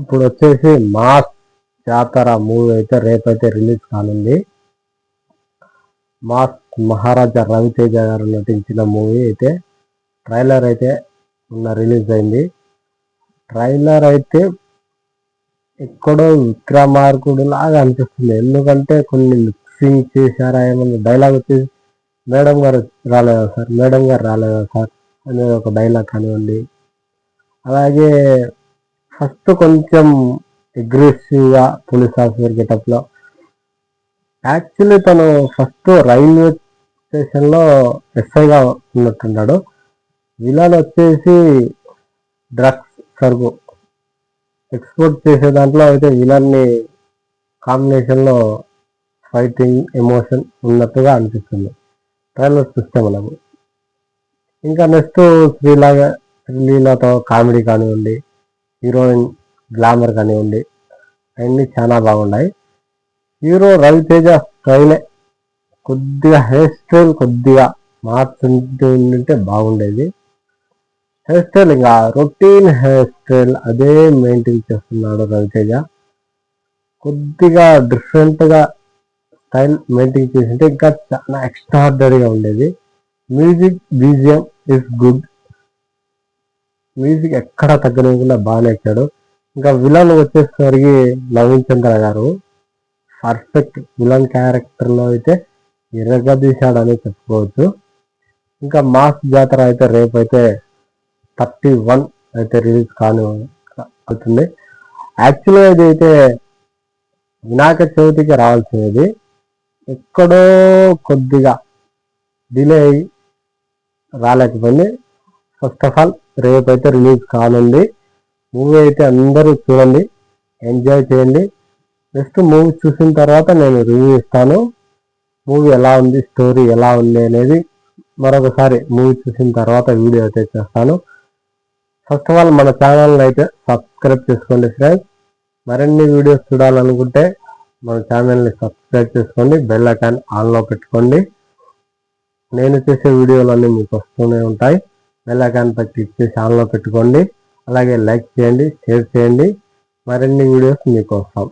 ఇప్పుడు వచ్చేసి మాస్ జాతర మూవీ అయితే రేపైతే రిలీజ్ కానుంది. మాస్ మహారాజా రవితేజ గారు నటించిన మూవీ అయితే ట్రైలర్ అయితే ఉన్న రిలీజ్ అయింది. ట్రైలర్ అయితే ఎక్కడో విక్రమార్కుడు లాగా అనిపిస్తుంది. ఎందుకంటే కొన్ని మిక్సింగ్ చేశారా ఏమన్నా డైలాగ్ వచ్చేసి మేడం గారు రాలేదా సార్? మేడం గారు రాలేదా సార్? అనేది ఒక డైలాగ్ కానివ్వండి. అలాగే ఫస్ట్ కొంచెం అగ్రెసివ్గా పోలీస్ ఆఫీసర్ గెటప్లో యాక్చువల్లీ తను ఫస్ట్ రైల్వే స్టేషన్లో ఎస్ఐగా ఉన్నట్టున్నాడు విలన్ వచ్చేసి డ్రగ్స్ సరుకు. ఎక్స్పోర్ట్ చేసే దాంట్లో అయితే విలన్ని కాంబినేషన్లో ఫైటింగ్ ఎమోషన్ ఉన్నట్టుగా అనిపిస్తుంది. ట్రైలర్ చూస్తే మనకు ఇంకా నెక్స్ట్ శ్రీలాగా శ్రీలీలతో కామెడీ కానివ్వండి హీరోయిన్ గ్లామర్ కానివ్వండి అవన్నీ చాలా బాగున్నాయి. హీరో రవితేజ స్టైలే కొద్దిగా హెయిర్ స్టైల్ కొద్దిగా మార్చుంటే ఉంటే బాగుండేది. హెయిర్ స్టైల్ ఇంకా రొటీన్ హెయిర్ స్టైల్ అదే మెయింటైన్ చేస్తున్నాడు రవితేజ. కొద్దిగా డిఫరెంట్గా స్టైల్ మెయింటైన్ చేసింటే ఇంకా చాలా ఎక్స్ట్రాడనరీగా ఉండేది. Music BGM is good. Music ఎక్కడ తగ్గలేకుండా బాగానే ఎక్కాడు ఇంకా విలన్ వచ్చేసరికి నవీన్ చంద్ర గారు. పర్ఫెక్ట్ విలన్ క్యారెక్టర్లో అయితే ఎరగదీశాడని చెప్పుకోవచ్చు. ఇంకా మాస్ జాతర అయితే రేపు అయితే థర్టీ వన్ అయితే రిలీజ్ కాను అవుతుంది. యాక్చువల్గా ఇది అయితే వినాయక చవితికి రావాల్సినది. ఎక్కడో కొద్దిగా డిలే అయ్యి రాలేకపోయింది. ఫస్ట్ ఆఫ్ ఆల్ రేపు అయితే రిలీజ్ కానుంది. మూవీ అయితే అందరూ చూడండి ఎంజాయ్ చేయండి. నెక్స్ట్ మూవీ చూసిన తర్వాత నేను రివ్యూ ఇస్తాను. మూవీ ఎలా ఉంది స్టోరీ ఎలా ఉంది అనేది మరొకసారి మూవీ చూసిన తర్వాత వీడియో అయితే చేస్తాను. ఫస్ట్ ఆఫ్ ఆల్ మన ఛానల్ని అయితే సబ్స్క్రైబ్ చేసుకోండి ఫ్రెండ్స్ మరిన్ని వీడియోస్ చూడాలనుకుంటే మన ఛానల్ని సబ్స్క్రైబ్ చేసుకోండి బెల్ ఐకాన్ ఆన్లో పెట్టుకోండి. నేను చేసే వీడియోలన్నీ మీకు వస్తూనే ఉంటాయి. బెల్ ఐకాన్ పై క్లిక్ చేసి ఆన్లో పెట్టుకోండి. అలాగే లైక్ చేయండి షేర్ చేయండి. మరిన్ని వీడియోస్ మీకోసం.